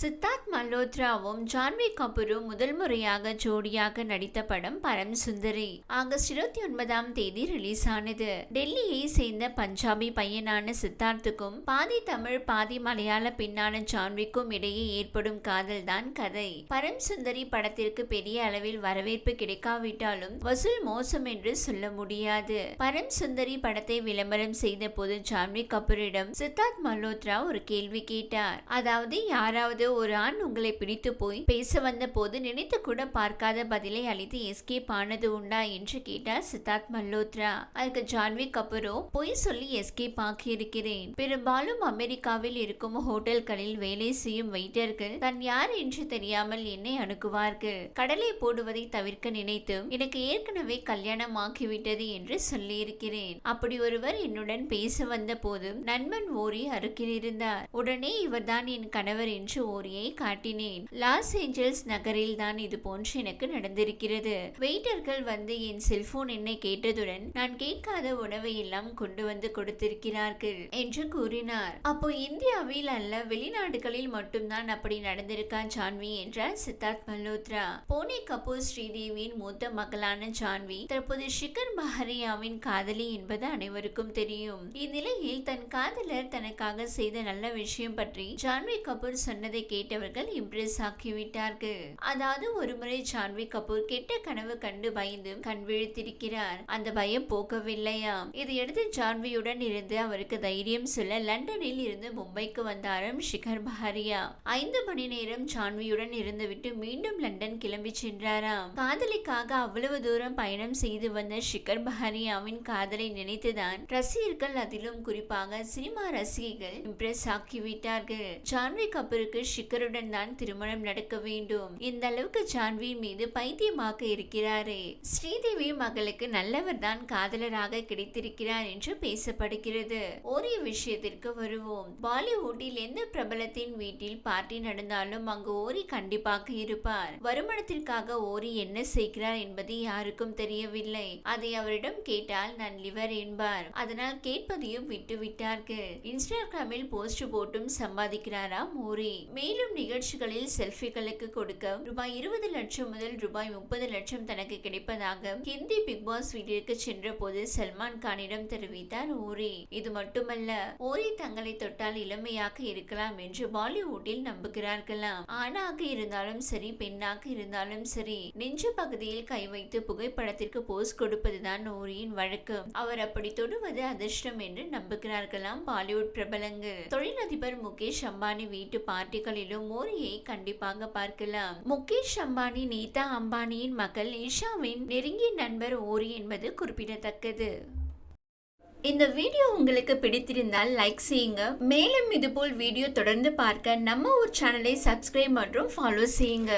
சித்தார்த் மல்ஹோத்ராவும் ஜான்வி கபூரும் முதல் முறையாக ஜோடியாக நடித்த படம் பரம் சுந்தரி ஆகஸ்ட் இருபத்தி ஒன்பதாம் தேதி ரிலீஸ் ஆனது. டெல்லியை சேர்ந்த பஞ்சாபி பையனான சித்தார்த்துக்கும் பாதி தமிழ் பாதி மலையாள பெண்ணான ஜான்விக்கும் இடையே ஏற்படும் காதல் தான் கதை. பரம் சுந்தரி படத்திற்கு பெரிய அளவில் வரவேற்பு கிடைக்காவிட்டாலும் வசூல் மோசம் என்று சொல்ல முடியாது. பரம் சுந்தரி படத்தை விளம்பரம் செய்த போது ஜான்வி கபூரிடம் சித்தார்த் மல்ஹோத்ரா ஒரு கேள்வி கேட்டார். அதாவது யாராவது ஒரு ஆண் உங்களை பிடித்து போய் பேச வந்த போது நினைத்து கூட பார்க்காத பதிலை அளித்து எஸ்கேப் ஆனது உண்டா என்று கேட்டார் சித்தார்த் மல்ஹோத்ரா. அதுக்கு ஜான்வி கபூரோ பொய் சொல்லி எஸ்கேப் ஆக்கியிருக்கிறேன். பெரும்பாலும் அமெரிக்காவில் இருக்கும் ஹோட்டல்களில் வேலை செய்யும் வெயிட்டர்கள் தன் யார் என்று தெரியாமல் என்னை அணுகுவார்கள். கடலை போடுவதை தவிர்க்க நினைத்தும் எனக்கு ஏற்கனவே கல்யாணம் ஆகிவிட்டது என்று சொல்லியிருக்கிறேன். அப்படி ஒருவர் என்னுடன் பேச வந்த போதும் நண்பன் ஓரி அருகிலிருந்தார் உடனே இவர்தான் என் கணவர் என்று ஓரியை காட்டினேன். லாஸ் ஏஞ்சல்ஸ் நகரில் தான் இது போன்று எனக்கு நடந்திருக்கிறது. வெயிட்டர்கள் வந்து என் செல்போன் என்னை கேட்டதுடன் நான் கேட்காத உணவை எல்லாம் கொண்டு வந்து கொடுத்திருக்கிறார்கள் என்று கூறினார். அப்போ இந்தியாவில் அல்ல வெளிநாடுகளில் மட்டும்தான் அப்படி நடந்திருக்கா ஜான்வி? என்றார் சித்தார்த் மல்ஹோத்ரா. போனே கபூர் ஸ்ரீதேவியின் மூத்த மகளான ஜான்வி தற்போது ஷிகர் பஹரியாவின் காதலி என்பது அனைவருக்கும் தெரியும். இந்நிலையில் தன் காதலர் தனக்காக செய்த நல்ல விஷயம் பற்றி ஜான்வி கபூர் சொன்னதை கேட்டவர்கள் இம்ப்ரெஸ் ஆக்கிவிட்டார்கள். அதாவது ஒருமுறை ஜான்வி கபூர் கெட்ட கனவு கண்டு பயந்து கண் விழித்திருக்கிறார். அந்த பயம் போகவில்லையாம் இதையடுத்து ஜான்வியுடன் இருந்து அவருக்கு தைரியம் சொல்ல லண்டனில் இருந்து மும்பைக்கு வந்தாராம் ஷிகர் பஹாரியா. ஐந்து மணி நேரம் ஜான்வியுடன் இருந்துவிட்டு மீண்டும் லண்டன் கிளம்பி சென்றாராம். காதலிக்காக அவ்வளவு தூரம் பயணம் செய்து வந்த ஷிகர் பஹாரியாவின் காதலை நினைத்துதான் ரசிகர்கள் அதிலும் குறிப்பாக சினிமா ரசிகைகள் இம்ப்ரெஸ் ஆக்கிவிட்டார்கள். ஜான்வி கபூருக்கு ஷிகருடன் தான் திருமணம் நடக்க வேண்டும். இந்த அளவுக்கு ஜான்வி மீது பைத்தியமாக இருக்கிறாரே. ஸ்ரீதேவி மகளுக்கு நல்லவர் தான் காதலராக கிடைத்திருக்கிறார் என்று பேசப்படுகிறது. ஒரு விஷயத்திற்கு வருவோம். பாலிவுட்டில் எந்த பிரபலத்தின் வீட்டில் பார்ட்டி நடந்தாலும் அங்கு ஓரி கண்டிப்பாக இருப்பார். வருமானத்திற்காக ஓரி என்ன செய்கிறார் என்பது யாருக்கும் தெரியவில்லை. அதை அவரிடம் கேட்டால் நான் லிவர் என்பார். அதனால் கேட்பதையும் விட்டு விட்டார்கள் இன்ஸ்டாகிராமில் போஸ்ட் போட்டும் சம்பாதிக்கிறாராம் ஓரி. மேலும் நிகழ்ச்சிகளில் செல்ஃபிகளுக்கு கொடுக்க ரூபாய் இருபது லட்சம் முதல் ரூபாய் முப்பது லட்சம் தனக்கு கிடைப்பதாக ஹிந்தி பிக் பாஸ் வீட்டிற்கு சென்ற போது சல்மான் கானிடம் தெரிவித்தார் ஓரி இது மட்டுமல்ல ஓரி தங்களை தொட்டால் இளமையாக இருக்கலாம் என்று பாலிவுட்டில் நம்புகிறார்களாம். ஆணாக இருந்தாலும் சரி பெண்ணாக இருந்தாலும் சரி நெஞ்சு பகுதியில் கை வைத்து புகைப்படத்திற்கு போஸ் கொடுப்பதுதான் ஓரியின் வழக்கம். அவர் அப்படி தொடுவது அதிர்ஷ்டம் என்று நம்புகிறார்களாம் பாலிவுட் பிரபலங்கள். தொழிலதிபர் முகேஷ் அம்பானி வீட்டு பார்ட்டி நிகழ்ச்சிகளிலும் ஓரியை கண்டிப்பாக பார்க்கலாம். முகேஷ் அம்பானி நீதா அம்பானியின் மகள் இஷாவின் நெருங்கிய நண்பர் ஓரி என்பது குறிப்பிடத்தக்கது. இந்த வீடியோ உங்களுக்கு பிடித்திருந்தால் லைக் செய்யுங்க. மேலும் இதுபோல் வீடியோ தொடர்ந்து பார்க்க நம்ம ஒரு சேனலை சப்ஸ்கிரைப் மற்றும் ஃபாலோ செய்யுங்க.